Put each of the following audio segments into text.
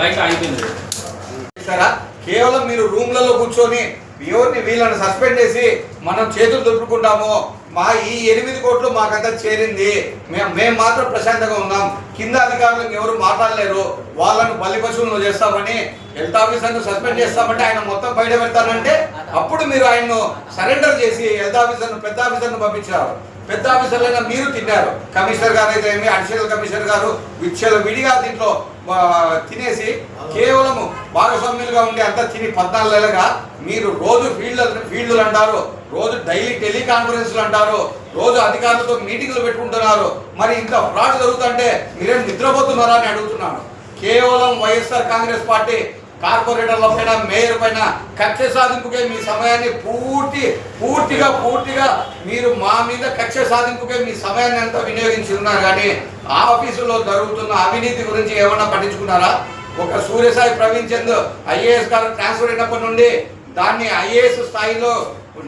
Light ఆగిపోయింది. చూసారా కేవలం మీరు రూమ్లలో కూర్చొని ఎవరిని వీళ్ళని సస్పెండ్ చేసి మనం చేతులు దులుపుకుంటాము మా ఈ ఎనిమిది కోట్లు మాకంతా చేరింది. మేము మేము మాత్రం ప్రశాంతంగా ఉన్నాం. కింద అధికారులకు ఎవరు మాట్లాడలేరు. వాళ్ళను బలి పశువులను చేస్తామని హెల్త్ ఆఫీసర్ను సస్పెండ్ చేస్తామంటే ఆయన మొత్తం బయట పెడతానంటే అప్పుడు మీరు ఆయన్ను సరెండర్ చేసి హెల్త్ ఆఫీసర్ను పెద్ద ఆఫీసర్ను పంపించారు. పెద్ద ఆఫీసర్లైనా మీరు తిన్నారు. కమిషనర్ గారు అయితే ఏమి అడిషనల్ కమిషనర్ గారు విచ్చలు విడిగా దీంట్లో తినేసి కేవలం భాగస్వామ్యులుగా ఉండే అంతా తిని పద్నాలుగు మీరు రోజు ఫీల్డ్ ఫీల్డ్లు అంటారు రోజు డైలీ టెలికాన్ఫరెన్స్లు అంటారు రోజు అధికారులతో మీటింగ్లు పెట్టుకుంటున్నారు. మరి ఇంత ఫ్రాడ్ జరుగుతుంటే మీరేం నిద్రపోతున్నారా అని అడుగుతున్నాను. కేవలం వైఎస్ఆర్ కాంగ్రెస్ పార్టీ కార్పొరేటర్ల పైన మేయర్ పైన కక్ష సాధింపుకే మీ సమయాన్ని పూర్తి పూర్తిగా పూర్తిగా మీరు మా మీద కక్ష సాధింపుకే మీ సమయాన్ని అంతా వినియోగించి ఉన్నారు కానీ ఆఫీసులో జరుగుతున్న అవినీతి గురించి ఏమన్నా పట్టించుకున్నారా? ఒక సూర్యసాయి ప్రవీణ్ చంద్ ఐఏఎస్ గారు ట్రాన్స్ఫర్ అయినప్పటి నుండి దాన్ని ఐఏఎస్ స్థాయిలో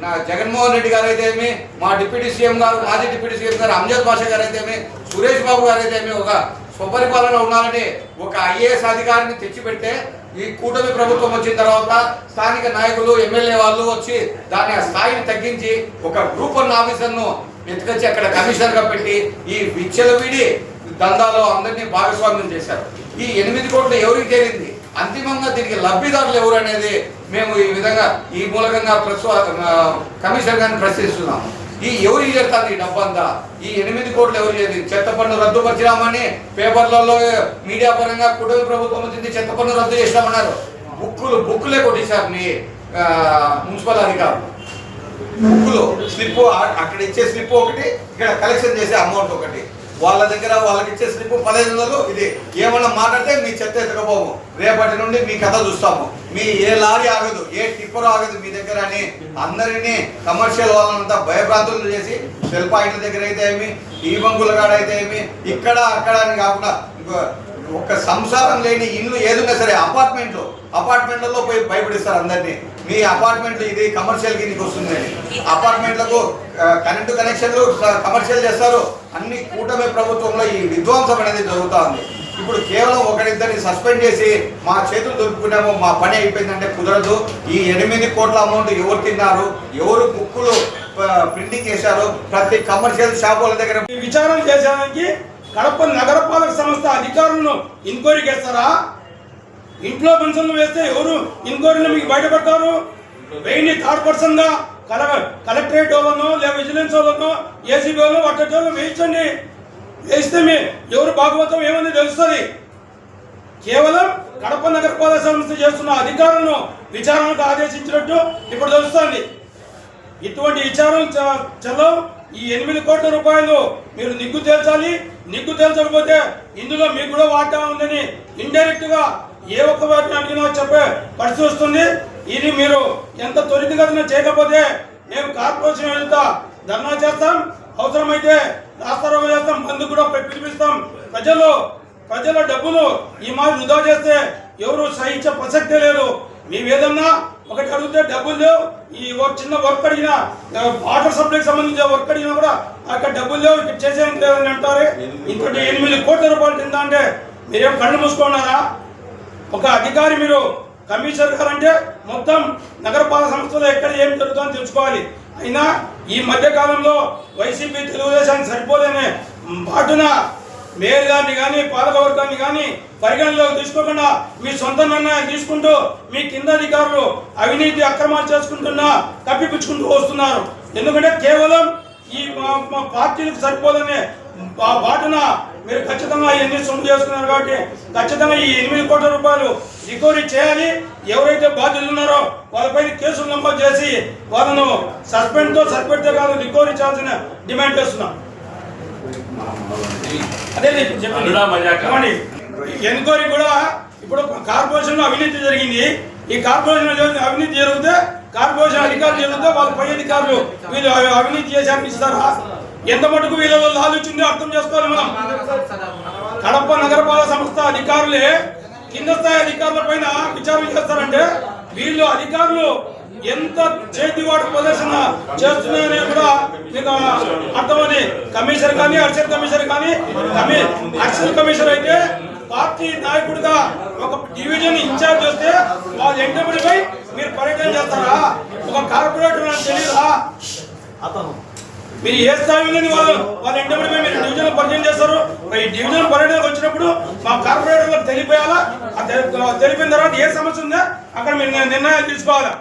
నా జగన్మోహన్ రెడ్డి గారు అయితే ఏమి మా డిప్యూటీ సీఎం గారు మాజీ డిప్యూటీ సీఎం గారు అంజద్ బాషా గారు అయితేమి సురేష్ బాబు గారు అయితేమి ఒక స్వపరిపాలన ఉండాలని ఒక ఐఏఎస్ అధికారిని తెచ్చిపెడితే ఈ కూటమి ప్రభుత్వం వచ్చిన తర్వాత స్థానిక నాయకులు ఎమ్మెల్యే వాళ్ళు వచ్చి దాని స్థాయిని తగ్గించి ఒక గ్రూప్ వన్ ఆఫీసర్ను ఎత్తుకొచ్చి అక్కడ కమిషనర్గా పెట్టి ఈ విచ్చలవిడి దందాలో అందరినీ భాగస్వామ్యం చేశారు. ఈ ఎనిమిది కోట్లు ఎవరికి చేరింది అంతిమంగా దీనికి లబ్ధిదారులు ఎవరు అనేది మేము ఈ విధంగా ఈ మూలకంగా ప్రస్తుత కమిషనర్ గారిని ప్రశ్నిస్తున్నాము. ఈ ఎవరు చేస్తారు ఈ డబ్బంతా? ఈ ఎనిమిది కోట్లు ఎవరు చేది? చెత్త పన్ను రద్దుపరిచినామని పేపర్లలో మీడియా పరంగా కుటుంబ ప్రభుత్వం వచ్చింది చెత్త పన్ను రద్దు చేసినామన్నారు. బుక్కులు బుక్కులే కొట్టేశారు మీ మున్సిపల్ అధికారులు. బుక్కులు స్లిప్ అక్కడ ఇచ్చే స్లిప్ ఒకటి ఇక్కడ కలెక్షన్ చేసే అమౌంట్ ఒకటి. వాళ్ళ దగ్గర వాళ్ళకి ఇచ్చే స్లిప్ పదహైదు వందలు ఇది. ఏమన్నా మాట్లాడితే మీ చెత్త ఎత్తకపోము. రేపటి నుండి మీ కథ చూస్తాము. మీ ఏ లారీ ఆగదు ఏ టిప్పర్ ఆగదు మీ దగ్గర అని అందరినీ కమర్షియల్ వాళ్ళంతా భయభ్రాంతులు చేసి సెల్ పాయింట్ల దగ్గర అయితే ఏమి ఈ బంకుల కాడ అయితే ఏమి ఇక్కడ అక్కడ అని కాకుండా ఒక్క ఒక సంసారం లేని ఇల్లు ఏదున్నా సరే అపార్ట్మెంట్లు అపార్ట్మెంట్లలో పోయి భయపడిస్తారు అందరినీ. మీ అపార్ట్మెంట్లు ఇది కమర్షియల్ కిందకి వస్తుంది. అపార్ట్మెంట్లకు కరెంటు కనెక్షన్లు కమర్షియల్ చేస్తారు. అన్ని కూటమి ప్రభుత్వంలో ఈ విధ్వంసం అనేది జరుగుతూ ఉంది. ఇప్పుడు కేవలం ఒకరిద్దరిని సస్పెండ్ చేసి మా చేతులు దొరుకుకున్నాము మా పని అయిపోయిందంటే కుదరదు. ఈ ఎనిమిది కోట్ల అమౌంట్ ఎవరు తిన్నారు? ఎవరు బుక్కులు ప్రింటింగ్ చేశారు? ప్రతి కమర్షియల్ షాపుల దగ్గర విచారణ చేసేదానికి కడప నగరపాలక సంస్థ అధికారులను ఎంక్వైరీ చేస్తారా? ఇంట్లో మనుషులను వేస్తే ఎవరు ఎంక్వైరీలో మీకు బయటపడతారు? వెయ్యి థర్డ్ పర్సన్గా కల కలెక్టరేట్ వాళ్ళనో లేదా విజిలెన్స్ వాళ్ళనో ఏసీబీ వాళ్ళు వాటి వాళ్ళు వేయించండి. వేస్తే మీ ఎవరు భాగవతం ఏమని తెలుస్తుంది? కేవలం కడప నగరపాలక సంస్థ చేస్తున్న అధికారులను విచారణకు ఆదేశించినట్టు ఇప్పుడు తెలుస్తుంది. ఇటువంటి విచారణ చ- ఈ ఎనిమిది కోట్ల రూపాయలు మీరు నిగ్గు తేల్చాలి. నిగ్గు తేల్చకపోతే ఇందులో మీకు కూడా వాటా ఉందని ఇండైరెక్ట్గా ఏ ఒక్క వాటిని అడిగినా చెప్పే పరిస్థితి వస్తుంది. ఇది మీరు ఎంత త్వరితగతిన చేయకపోతే మేము కార్పొరేషన్ వెళ్తా ధర్నా చేస్తాం. అవసరమైతే రాస్తారోగ చేస్తాం. బంధు కూడా పిలిపిస్తాం. ప్రజలు ప్రజల డబ్బులు ఈ మాదిరి వృధా చేస్తే ఎవరు సహించే ప్రసక్తే లేదు. మేమేదన్నా ఒకటి అడిగితే డబ్బులు లేవు. ఈ ఒక చిన్న వర్క్ అడిగినా వాటర్ సప్లైకి సంబంధించిన వర్క్ అడిగినా కూడా అక్కడ డబ్బులు లేవు. ఇక్కడ చేసేది లేదని అంటారు. ఇంకోటి ఎనిమిది కోట్ల రూపాయలు తిందా అంటే మీరేం కళ్ళు మూసుకున్నారా ఒక అధికారి మీరు కమిషనర్ గారు అంటే మొత్తం నగరపాలక సంస్థలో ఎక్కడ ఏం జరుగుతుందో తెలుసుకోవాలి. అయినా ఈ మధ్య కాలంలో వైసీపీ తెలుగుదేశానికి సరిపోలేనే బాటున మేయర్ గారిని కానీ పాలకవర్గాన్ని కానీ పరిగణలోకి తీసుకోకుండా మీ సొంత నిర్ణయాలు తీసుకుంటూ మీ కింద అధికారులు అవినీతి అక్రమాలు చేసుకుంటున్నా తప్పిపుచ్చుకుంటూ వస్తున్నారు. ఎందుకంటే కేవలం ఈ పార్టీలకు సరిపోదనే బాటున మీరు ఖచ్చితంగా ఇవన్నీ సొమ్ము చేసుకున్నారు కాబట్టి ఖచ్చితంగా ఈ ఎనిమిది కోట్ల రూపాయలు రికవరీ చేయాలి. ఎవరైతే బాధ్యులు ఉన్నారో వాళ్ళపైన కేసులు నమోదు చేసి వాళ్ళను సస్పెండ్తో సరిపెడితే కాదు రికవరీ చేయాల్సిన డిమాండ్ చేస్తున్నాం. అదే. ఏమండి? ఎన్క్వైరీ కూడా ఇప్పుడు కార్పొరేషన్లో అవినీతి జరిగింది. ఈ కార్పొరేషన్ అవినీతి జరిగితే కార్పొరేషన్ అధికారులు జరిగితే వాళ్ళ పై అధికారులు వీళ్ళు అవి- అవినీతి చేశారని ఇస్తారా? ఎంత మటుకు వీళ్ళలో లాలుచిందో అర్థం చేసుకోవాలి మనం. కడప నగరపాలక సంస్థ అధికారులే కింద స్థాయి అధికారుల పైన విచారణ చేస్తారంటే వీళ్ళు అధికారులు ఎంత చేతివాడు ప్రదర్శన చేస్తున్నారని కూడా మీకు అర్థమని కమిషనర్ కానీ అడిషనల్ కమిషనర్ కానీ కమి అడిషనల్ కమిషనర్ అయితే పార్టీ నాయకుడిగా ఒక డివిజన్ ఇన్ఛార్జ్ వస్తే వాళ్ళు ఎంటబడిపై మీరు పర్యటన చేస్తారా? ఒక కార్పొరేటర్ నాకు అతను మీరు ఏ స్థాయి ఉందని వాళ్ళు వాళ్ళ ఎంటబడిపై మీరు డివిజన్ పరిచయం చేస్తారు. ఈ డివిజన్ పర్యటనకు వచ్చినప్పుడు మా కార్పొరేటర్లకు తెలియపోయాలా? ఆ తెలిపిన తర్వాత ఏ సమస్య ఉందా? అక్కడ మీరు నిర్ణయాలు తీసుకోవాలా?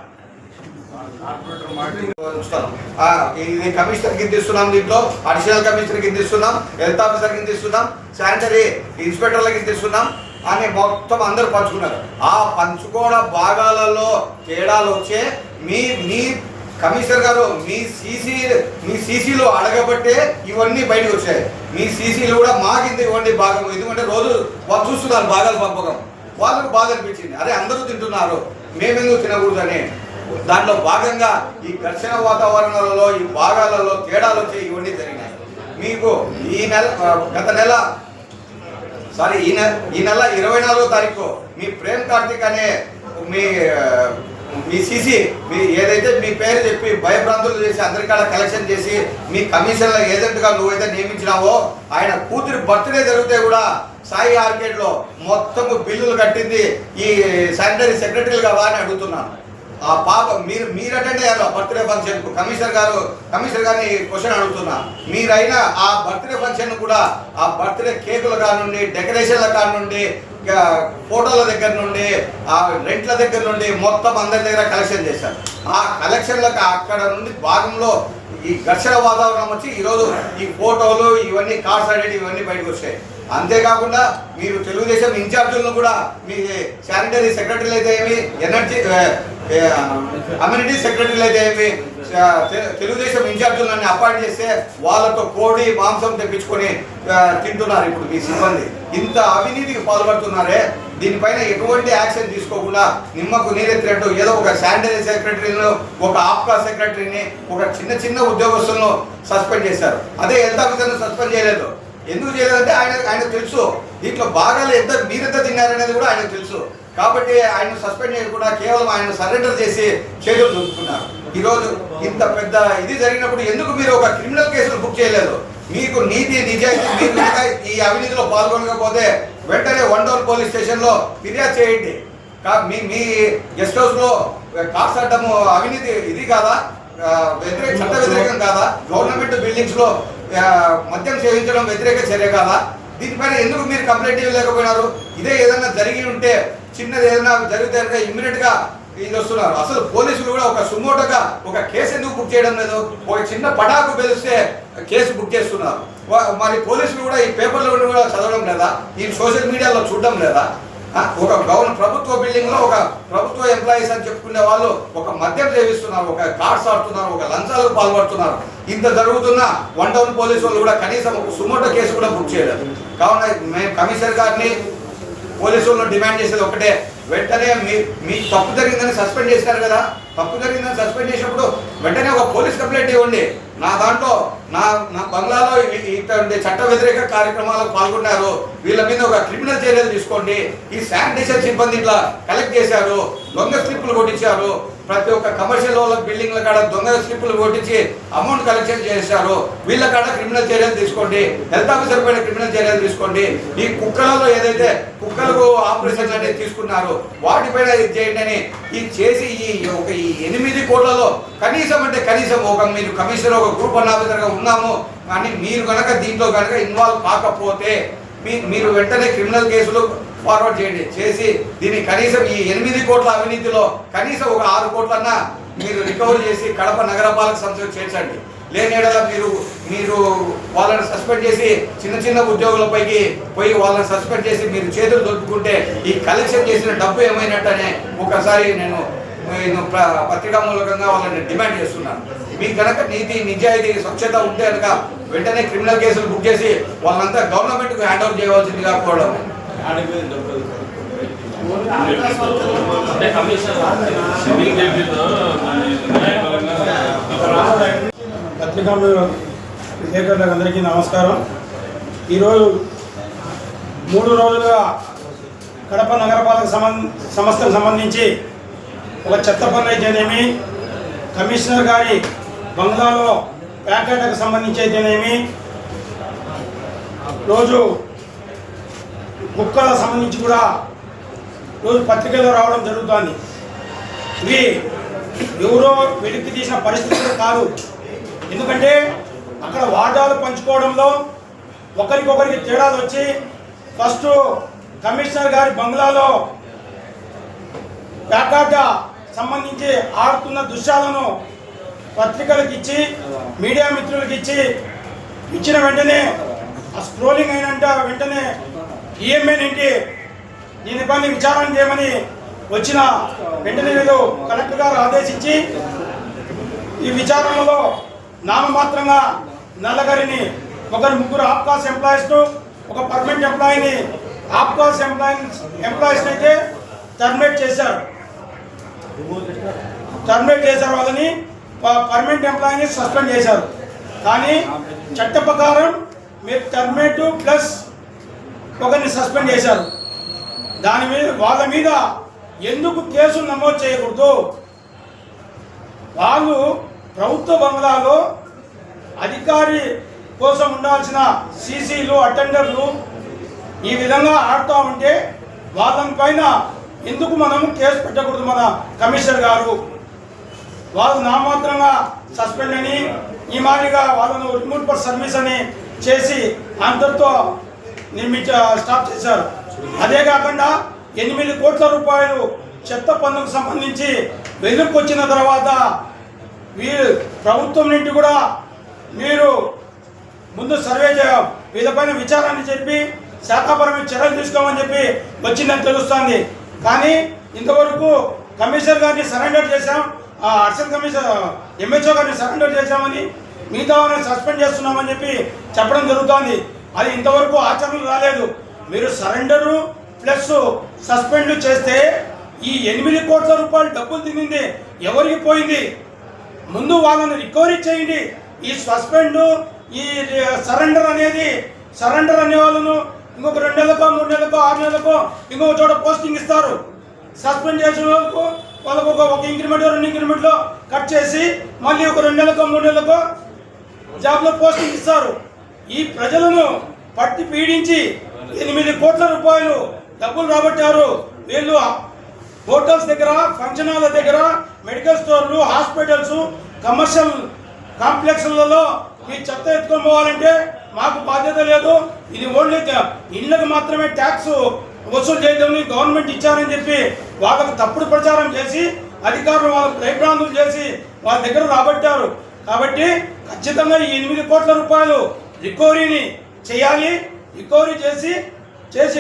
ఇది కమిషనర్ కింద ఇస్తున్నాం దీంట్లో అడిషనల్ కమిషనర్ కింద ఇస్తున్నాం హెల్త్ ఆఫీసర్ కింద ఇస్తున్నాం శానిటరీ ఇన్స్పెక్టర్ల కింద ఇస్తున్నాం అని మొత్తం అందరూ పంచుకున్నారు. ఆ పంచుకోవడం భాగాలలో తేడాలు వచ్చే మీ మీ కమిషనర్ గారు మీ సీసీ మీ సీసీలో అడగబట్టే ఇవన్నీ బయటకు వచ్చాయి. మీ సీసీలో కూడా మా కింద ఇవ్వండి భాగం ఎందుకంటే రోజు వాళ్ళు చూస్తున్నారు భాగాలు పంపకం. వాళ్ళకు బాధ అనిపించింది. అరే అందరూ తింటున్నారు. మేమెందుకు తినకూడదని. దాంట్లో భాగంగా ఈ ఘర్షణ వాతావరణాలలో ఈ భాగాలలో తేడాలు వచ్చి ఇవన్నీ జరిగినాయి. మీకు ఈ నెల గత నెల సారీ ఈ నెల ఈ నెల ఇరవై నాలుగో తారీఖు మీ ప్రేమ్ కార్తిక్ అనే మీ మీ సిసి మీ ఏదైతే మీ పేరు చెప్పి భయభ్రాంతులు చేసి అందరికాడ కలెక్షన్ చేసి మీ కమిషన్ల ఏజెంట్గా నువ్వైతే నియమించినావో ఆయన కూతురి బర్త్డే జరిగితే కూడా సాయి ఆర్కేడ్లో మొత్తము బిల్లులు కట్టింది ఈ శానిటరీ సెక్రటరీలుగా వారిని అడుగుతున్నాను. ఆ పాప మీరు మీరు అటెండ్ అయ్యారు ఆ బర్త్డే ఫంక్షన్కు కమిషనర్ గారు కమిషనర్ గారిని క్వశ్చన్ అడుగుతున్నా మీరైనా ఆ బర్త్డే ఫంక్షన్ కూడా ఆ బర్త్డే కేకుల కానుండి డెకరేషన్ల కానుండి ఇక ఫోటోల దగ్గర నుండి ఆ రెంట్ల దగ్గర నుండి మొత్తం అందరి దగ్గర కలెక్షన్ చేశారు. ఆ కలెక్షన్లకు అక్కడ నుండి భాగంలో ఈ ఘర్షణ వాతావరణం వచ్చి ఈరోజు ఈ ఫోటోలు ఇవన్నీ కార్డ్స్ అనేది ఇవన్నీ బయటకు వచ్చాయి. అంతేకాకుండా మీరు తెలుగుదేశం ఇన్ఛార్జీలను కూడా మీ శానిటరీ సెక్రటరీలు అయితే ఏమి ఎనర్జీ అమ్యూనిటీ సెక్రటరీలు అయితే ఏమి తెలుగుదేశం ఇన్ఛార్జీలను అపాయింట్ చేస్తే వాళ్ళతో కోడి మాంసం తెప్పించుకొని తింటున్నారు ఇప్పుడు మీ సిబ్బంది. ఇంత అవినీతికి పాల్పడుతున్నారే దీనిపైన ఎటువంటి యాక్షన్ తీసుకోకుండా నిమ్మకు నీరెత్తినట్టు ఏదో ఒక శానిటరీ సెక్రటరీని ఒక ఆప్కా సెక్రటరీని ఒక చిన్న చిన్న ఉద్యోగస్తులను సస్పెండ్ చేశారు. అదే హెల్త్ ఆఫీసర్ను సస్పెండ్ చేయలేదు. ఎందుకు చేయలేదంటే ఆయన ఆయన తెలుసు. దీంట్లో భాగాలు ఎంత మీరెంత తిన్నారనేది కూడా ఆయనకు తెలుసు. కాబట్టి ఆయన సస్పెండ్ చేయకుండా కేవలం ఆయన సరెండర్ చేసి చేతులు దులుపుకున్నారు ఈరోజు ఇంత పెద్ద ఇది జరిగినప్పుడు ఎందుకు మీరు ఒక క్రిమినల్ కేసులు బుక్ చేయలేదు? మీకు నీతి నిజాయితీ మీరు ఈ అవినీతిలో పాల్గొనకపోతే వెంటనే వన్ టౌన్ పోలీస్ స్టేషన్లో ఫిర్యాదు చేయండి. మీ మీ గెస్ట్ హౌస్లో కార్స్ అడ్డము అవినీతి ఇది కాదా? వ్యతిరేక చట్ట వ్యతిరేకం కాదా? గవర్నమెంట్ బిల్డింగ్స్లో మద్యం సేవించడం వ్యతిరేక చర్య కాదా? దీనిపైన ఎందుకు మీరు కంప్లైంట్ ఇవ్వలేకపోయినారు? ఇదే ఏదైనా జరిగి ఉంటే చిన్నది ఏదైనా జరిగితే ఇమ్మీడియట్గా ఇది వస్తున్నారు. అసలు పోలీసులు కూడా ఒక సుమోటగా ఒక కేసు ఎందుకు బుక్ చేయడం లేదు? ఒక చిన్న పటాకు పెలిస్తే కేసు బుక్ చేస్తున్నారు. మరి పోలీసులు కూడా ఈ పేపర్లో కూడా చదవడం లేదా? ఈ సోషల్ మీడియాలో చూడడం లేదా? ఒక గవర్నమెంట్ ప్రభుత్వ బిల్డింగ్లో ఒక ప్రభుత్వ ఎంప్లాయీస్ అని చెప్పుకునే వాళ్ళు ఒక మద్యం సేవిస్తున్నారు ఒక కార్డ్స్ ఆడుతున్నారు ఒక లంచాలకు పాల్పడుతున్నారు. ఇంత జరుగుతున్న వన్ టౌన్ పోలీసు వాళ్ళు కూడా కనీసం ఒక సుమోటో కేసు కూడా బుక్ చేయలేదు. కావున మేము కమిషనర్ గారిని పోలీసు డిమాండ్ చేసేది ఒకటే. వెంటనే మీ మీ తప్పు జరిగిందని సస్పెండ్ చేశారు కదా. తప్పు జరిగిందని సస్పెండ్ చేసినప్పుడు వెంటనే ఒక పోలీస్ కంప్లైంట్ ఇవ్వండి. నా దాంట్లో నా నా బంగ్లాలో ఇటువంటి చట్ట వ్యతిరేక కార్యక్రమాలకు పాల్గొన్నారు. వీళ్ళ మీద ఒక క్రిమినల్ చర్యలు తీసుకోండి. ఈ శానిటేషన్ సిబ్బంది ఇట్లా కలెక్ట్ చేశారు. దొంగ స్లిప్పులు కొట్టించారు. ప్రతి ఒక్క కమర్షియల్ వాళ్ళ బిల్డింగ్ల కాడ దొంగ స్లిప్పులు కొట్టించి అమౌంట్ కలెక్షన్ చేశారు. వీళ్ళ కాడ క్రిమినల్ చర్యలు తీసుకోండి. హెల్త్ ఆఫీసర్ పైన క్రిమినల్ చర్యలు తీసుకోండి. ఈ కుక్కలలో ఏదైతే కుక్కలకు ఆపరేషన్ అనేది తీసుకున్నారు వాటిపైన ఇది చేయండి అని ఈ చేసి ఈ ఒక ఈ ఎనిమిది కోట్లలో కనీసం అంటే కనీసం ఒక మీరు కమిషనర్ ఒక గ్రూప్ వన్ ఆఫీసర్గా ఉన్నాము. కానీ మీరు కనుక దీంట్లో కనుక ఇన్వాల్వ్ కాకపోతే మీ మీరు వెంటనే క్రిమినల్ కేసులు ఫార్వర్డ్ చేయండి. చేసి దీన్ని కనీసం ఈ ఎనిమిది కోట్ల అవినీతిలో కనీసం ఒక ఆరు కోట్లన్నా మీరు రికవరీ చేసి కడప నగరపాలక సంస్థకు చేర్చండి. లేని మీరు మీరు వాళ్ళని సస్పెండ్ చేసి చిన్న చిన్న ఉద్యోగులపైకి పోయి వాళ్ళని సస్పెండ్ చేసి మీరు చేతులు దొరుకుతుంటే ఈ కలెక్షన్ చేసిన డబ్బు ఏమైనట్టనే ఒకసారి నేను నేను పత్రికా మూలకంగా వాళ్ళని డిమాండ్ చేస్తున్నాను. మీకు కనుక నీతి నిజాయితీ స్వచ్ఛత ఉంటే కనుక వెంటనే క్రిమినల్ కేసులు బుక్ చేసి వాళ్ళంతా గవర్నమెంట్కి హ్యాండ్ ఓవర్ చేయవలసిందిగా కోరడం అంటే కమిషన్ సివిల్ జడ్జిలో పత్రికా విలేకరులకు అందరికీ నమస్కారం. ఈరోజు మూడు రోజులుగా కడప నగరపాలక సంబంధ సంస్థకు సంబంధించి ఒక చెత్త పన్ను అయితేనేమి కమిషనర్ గారి బంగ్లాలో ప్యాకెట్లకు సంబంధించి అయితేనేమి రోజు కుక్కల సంబంధించి కూడా రోజు పత్రికలో రావడం జరుగుతోంది. ఇవి ఎవరో వెలికి తీసిన పరిస్థితులు కాదు. ఎందుకంటే అక్కడ వాటాలు పంచుకోవడంలో ఒకరికొకరికి తేడాలు వచ్చి ఫస్ట్ కమిషనర్ గారి బంగ్లాలో ప్యాకాట సంబంధించి ఆడుతున్న దృశ్యాలను పత్రికలకు ఇచ్చి మీడియా మిత్రులకు ఇచ్చి ఇచ్చిన వెంటనే ఆ స్క్రోలింగ్ అయినంట వెంటనే ఈఎంఐ దీని దీనిపైన విచారణ చేయమని వచ్చిన వెంటనే వీళ్ళు కలెక్టర్ గారు ఆదేశించి ఈ విచారణలో నామమాత్రంగా నల్లగారిని ఒకరు ముగ్గురు ఆప్కాస్ ఎంప్లాయీస్ ఒక పర్మనెంట్ ఎంప్లాయీని ఆప్కాస్ ఎంప్లాయీస్ ఎంప్లాయీస్ అయితే టర్మినేట్ చేశారు. టర్మినేట్ చేశారు వాళ్ళని పర్మనెంట్ ఎంప్లాయీని సస్పెండ్ చేశారు. కానీ చట్ట ప్రకారం మీరు టర్మినేట్ ప్లస్ ఒకరిని సస్పెండ్ చేశారు. దాని మీద వాళ్ళ మీద ఎందుకు కేసులు నమోదు చేయకూడదు? వాళ్ళు ప్రభుత్వ బంగ్లాలో అధికారి కోసం ఉండాల్సిన సీసీలు అటెండర్లు ఈ విధంగా ఆడుతూ ఉంటే వాళ్ళని పైన ఎందుకు మనం కేసు పెట్టకూడదు మన కమిషనర్ గారు? వాళ్ళు నామాత్రంగా సస్పెండ్ అని ఈ మాదిరిగా వాళ్ళను రిమూవ్ ఫర్ సర్వీస్ అని చేసి అందరితో నిర్మించ స్టాప్ చేశారు. అదే కాకుండా ఎనిమిది కోట్ల రూపాయలు చెత్త పన్నుకు సంబంధించి వెలుగుకు వచ్చిన తర్వాత వీరు ప్రభుత్వం నుండి కూడా మీరు ముందు సర్వే చేయ. వీళ్ళపైన విచారాన్ని చెప్పి శాఖాపరమైన చర్యలు తీసుకోమని చెప్పి వచ్చిందని తెలుస్తోంది. కానీ ఇంతవరకు కమిషనర్ గారిని సరెండర్ చేశాం. ఆ అడిషనల్ కమిషనర్ ఎంహెచ్ఓ గారిని సరెండర్ చేశామని మిగతా వారిని సస్పెండ్ చేస్తున్నామని చెప్పి చెప్పడం జరుగుతోంది. అది ఇంతవరకు ఆచరణ రాలేదు. మీరు సరెండరు ప్లస్ సస్పెండ్ చేస్తే ఈ ఎనిమిది కోట్ల రూపాయలు డబ్బులు తినింది ఎవరికి పోయింది? ముందు వాళ్ళని రికవరీ చేయండి. ఈ సస్పెండ్ ఈ సరెండర్ అనేది సరెండర్ అనే వాళ్ళను ఇంకొక రెండు నెలలకో మూడు నెలలకో ఆరు నెలలకో ఇంకొక చోట పోస్టింగ్ ఇస్తారు. సస్పెండ్ చేసిన వాళ్ళకు వాళ్ళకు ఒక ఒక ఇంక్రిమెంట్ రెండు ఇంక్రిమెంట్లో కట్ చేసి మళ్ళీ ఒక రెండు నెలలకో మూడు నెలలకో జాబ్లో పోస్టింగ్ ఇస్తారు. ఈ ప్రజలను పట్టి పీడించి ఎనిమిది కోట్ల రూపాయలు డబ్బులు రాబట్టారు. వీళ్ళు హోటల్స్ దగ్గర ఫంక్షన్ హాల్ దగ్గర మెడికల్ స్టోర్లు హాస్పిటల్స్ కమర్షియల్ కాంప్లెక్స్లలో ఈ చెత్త ఎత్తుకొని పోవాలంటే మాకు బాధ్యత లేదు. ఇది ఓన్లీ ఇళ్ళకి మాత్రమే ట్యాక్స్ వసూలు చేయడం గవర్నమెంట్ ఇచ్చారని చెప్పి వాళ్ళకు తప్పుడు ప్రచారం చేసి అధికారులు వాళ్ళకు భయభ్రాంతులు చేసి వాళ్ళ దగ్గర రాబట్టారు. కాబట్టి ఖచ్చితంగా ఈ ఎనిమిది కోట్ల రూపాయలు రికవరీని చేయాలి. రికవరీ చేసి చేసి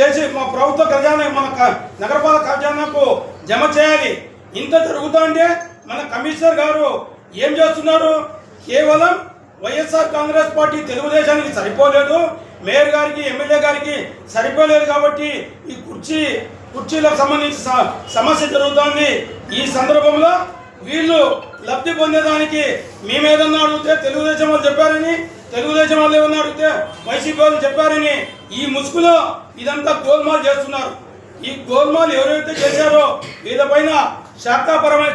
చేసి మా ప్రభుత్వ ఖజానా మన నగరపాలక ఖజానాకు జమ చేయాలి. ఇంత జరుగుతుంటే మన కమిషనర్ గారు ఏం చేస్తున్నారు? కేవలం వైఎస్ఆర్ కాంగ్రెస్ పార్టీ తెలుగుదేశానికి సరిపోలేదు. మేయర్ గారికి ఎమ్మెల్యే గారికి సరిపోలేదు కాబట్టి ఈ కుర్చీ కుర్చీలకు సంబంధించి స- సమస్య జరుగుతోంది. ఈ సందర్భంలో వీళ్ళు లబ్ధి పొందేదానికి మేమేదన్నా అడిగితే తెలుగుదేశం వాళ్ళు చెప్పారని తెలుగుదేశం వాళ్ళు ఏమన్నా అడిగితే వైసీపీ వాళ్ళు చెప్పారని ఈ ముసుగులో ఇదంతా గోల్మాల్ చేస్తున్నారు. ఈ గోల్మాల్ ఎవరైతే చేశారో వీళ్ళపైన శాఖాపరమైన